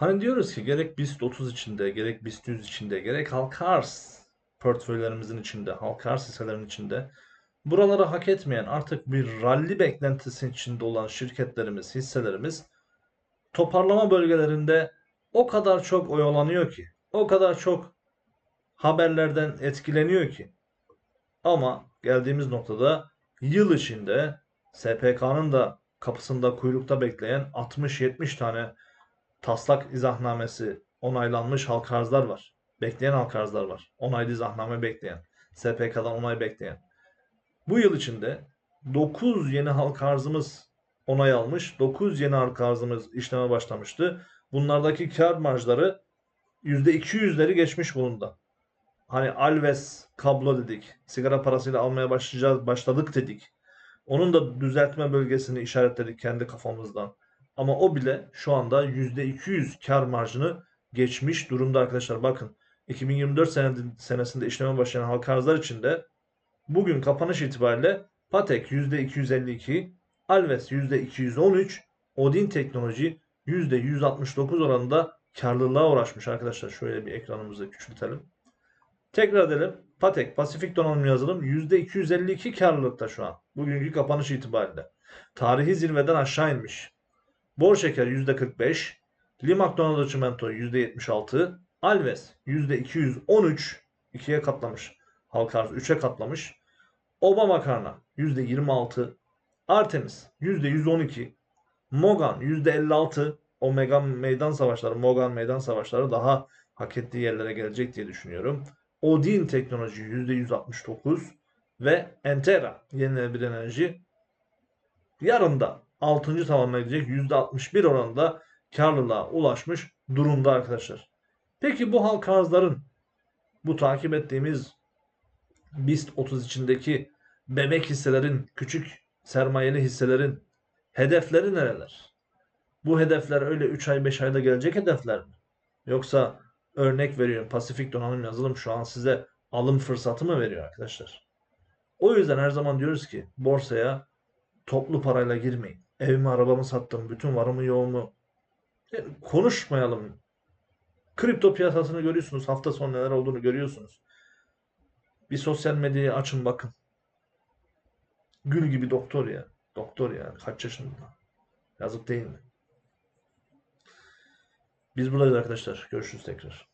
Hani diyoruz ki gerek BIST 30 içinde, gerek BIST 100 içinde, gerek halka arz portföylerimizin içinde, halka arz hisselerin içinde buraları hak etmeyen artık bir rally beklentisi içinde olan şirketlerimiz, hisselerimiz toparlama bölgelerinde o kadar çok oyalanıyor ki, o kadar çok haberlerden etkileniyor ki. Ama geldiğimiz noktada yıl içinde SPK'nın da kapısında kuyrukta bekleyen 60-70 tane taslak izahnamesi onaylanmış halk arzlar var. Bekleyen halk arzlar var. Onaylı izahname bekleyen. SPK'dan onay bekleyen. Bu yıl içinde 9 yeni halk arzımız onay almış. 9 yeni halk arzımız işleme başlamıştı. Bunlardaki kar marjları %200'leri geçmiş bulunda. Hani Alves kablo dedik. Sigara parasıyla almaya başlayacağız, başladık dedik. Onun da düzeltme bölgesini işaretledik kendi kafamızdan. Ama o bile şu anda %200 kar marjını geçmiş durumda arkadaşlar. Bakın 2024 senesinde işleme başlayan halka arzlar içinde bugün kapanış itibariyle Patek %252, Alves %213, Odin Teknoloji %169 oranında karlılığa uğraşmış arkadaşlar. Şöyle bir ekranımızı küçültelim. Tekrar edelim. Patek, Pasifik Donanım Yazılım %252 karlılıkta şu an. Bugünkü kapanış itibariyle. Tarihi zirveden aşağı inmiş. Bor şeker %45, Limak Donanım Çimento %76, Alves %213, 2'ye katlamış. Halka arz 3'e katlamış. Oba makarna %26, Artemis %112, Mogan %56, Omega meydan savaşları, Mogan meydan savaşları daha hak ettiği yerlere gelecek diye düşünüyorum. Odin teknoloji %169 ve Entera yenilenebilir enerji yarında 6. tamamlayacak %61 oranında karlılığa ulaşmış durumda arkadaşlar. Peki bu halka arzların bu takip ettiğimiz BIST 30 içindeki bebek hisselerin, küçük sermayeli hisselerin hedefleri nereler? Bu hedefler öyle 3 ay 5 ayda gelecek hedefler mi? Yoksa örnek veriyorum Pasifik Donanım Yazılım şu an size alım fırsatı mı veriyor arkadaşlar? O yüzden her zaman diyoruz ki borsaya toplu parayla girmeyin. Evimi arabamı sattım, bütün varımı yoğumu yani konuşmayalım. Kripto piyasasını görüyorsunuz. Hafta sonu neler olduğunu görüyorsunuz. Bir sosyal medyayı açın bakın. Gül gibi doktor ya. Doktor ya. Kaç yaşında? Yazık değil mi? Biz buradayız arkadaşlar. Görüşürüz tekrar.